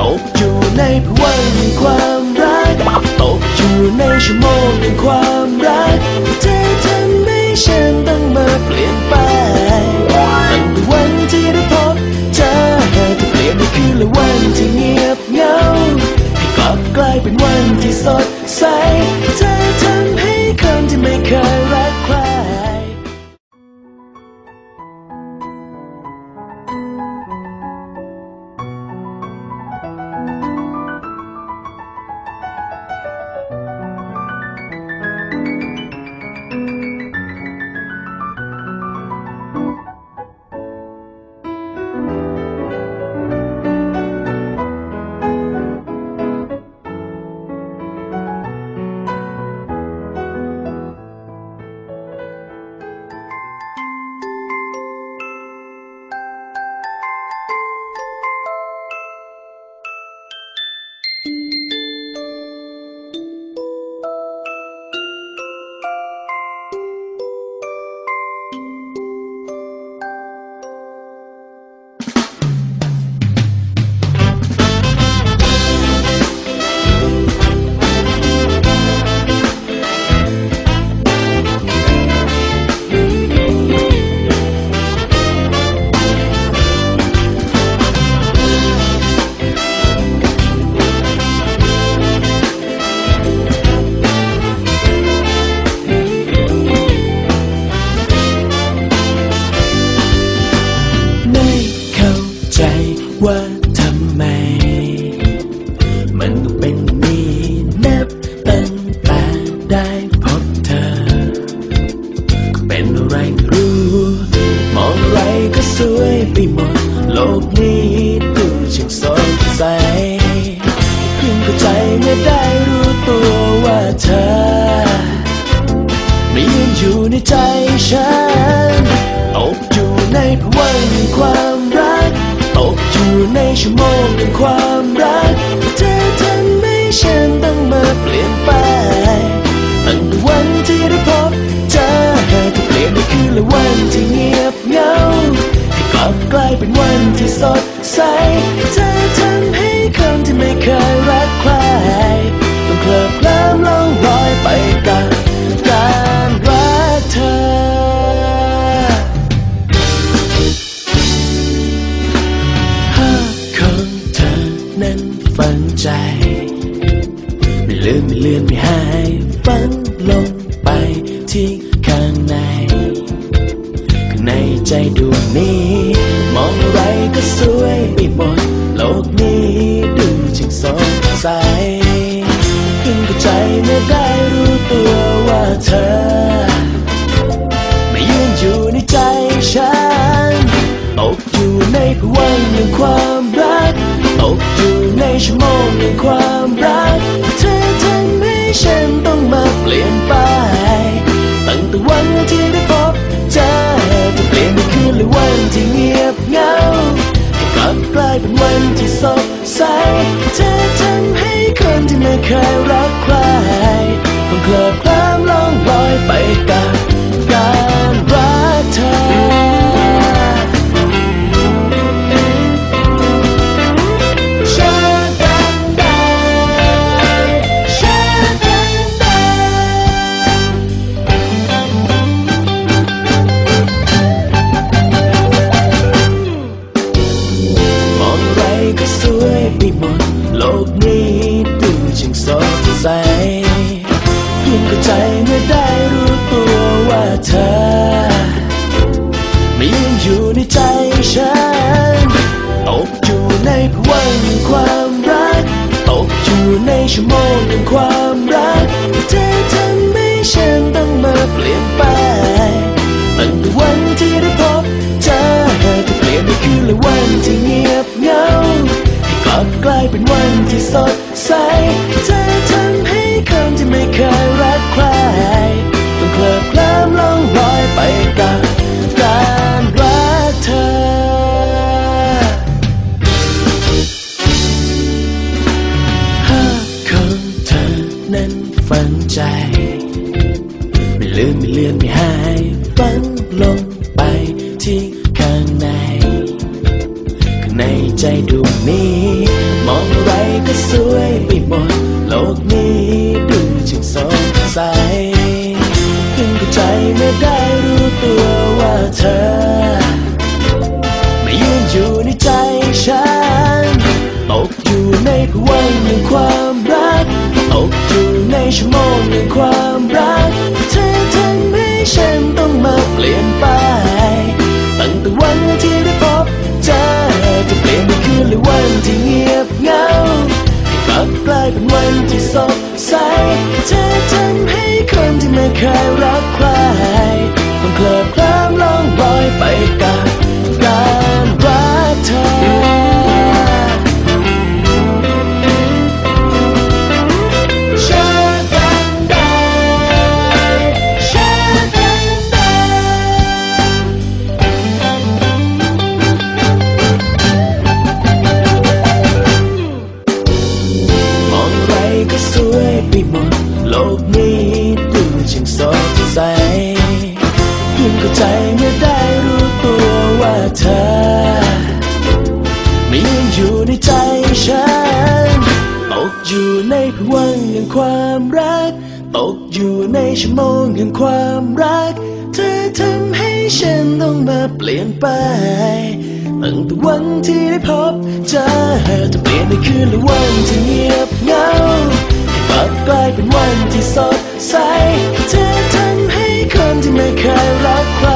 ตกอยู่ในภวังค์แห่งความรัก ตกอยู่ในชั่วโมงแห่งความรักเธอทำให้ฉันต้องมาเปลี่ยนไปตั้งแต่วันที่ได้พบเธอจะเปลี่ยนไปคือละวันที่เงียบเหงาให้กลับกลายเป็นวันที่สด อยู่ในใจฉันตกอยู่ในภวังค์ความรักตกอยู่ในชั่วโมงแห่งความรักเธอทำให้ฉันต้องมาเปลี่ยนไปตั้งแต่วันที่ได้พบเธอจะเปลี่ยนในคืนและวันที่เงียบเหงาให้กลับกลายเป็นวันที่สดใสเธอทำให้คนที่ไม่เคยรักใครต้องเคลิบเคลิ้มล่องลอยไปกับ ชั่วโมงแห่งความรักเธอทำให้ฉันต้องมาเปลี่ยนไป ตั้งแต่วันที่ได้พบเธอจะเปลี่ยนในคืนและวันที่เงียบเหงาให้กลับกลายเป็นวันที่สดใสเธอทำให้คนที่ไม่เคยรักใครต้องเคลิบเคลิ้มล่องลอยไปกับการรักเธอ ใจเมื่อได้รู้ตัวว่าเธอไม่ยืนอยู่ในใจฉันตกอยู่ในภวังความรักตกอยู่ในชั่วโมงแห่งความรักเธอทำให้ฉันต้องมาเปลี่ยนไปตั้งแต่วันที่ได้พบเธอจะเปลี่ยนในคืนและวันที่เงียบเหงาให้กลับกลายเป็นวันที่สดใสเธอ ไม่ลืมไม่เลือนไม่หายฝังลงไปที่ข้างใน ข้างในใจดวงนี้ มองอะไรก็สวยไปหมด โลกนี้ดูช่างสดใสเพิ่งเข้าใจไม่ได้รู้ตัวว่าเธอ ชั่วโมงแห่งความรักเธอทำให้ฉันต้องมาเปลี่ยนไปตั้งแต่วันที่ได้พบเจอจะเปลี่ยนในคืนหรือวันที่เงียบเหงาให้กลับกลายเป็นวันที่สดใสเธอทำให้คนที่ไม่เคยรักใครต้องเคลิบเคลิ้มล่องลอยไปกับ กนี้ดูช่างสดใสเพิ่งเข้าใจเมื่อได้รู้ตัวว่าเธอไม่ยืนอยู่ในใจฉัน ตกอยู่ในภวังแห่งความรัก ตกอยู่ในชั่วโมงแห่งความรัก เธอทำให้ฉันต้องมาเปลี่ยนไปตั้งแต่วันที่ได้พบเจอจะเปลี่ยนในคืนหรือวันที่เงียบเหงา กลับกลายเป็นวันที่สดใสเธอทำให้คนที่ไม่เคยรักใคร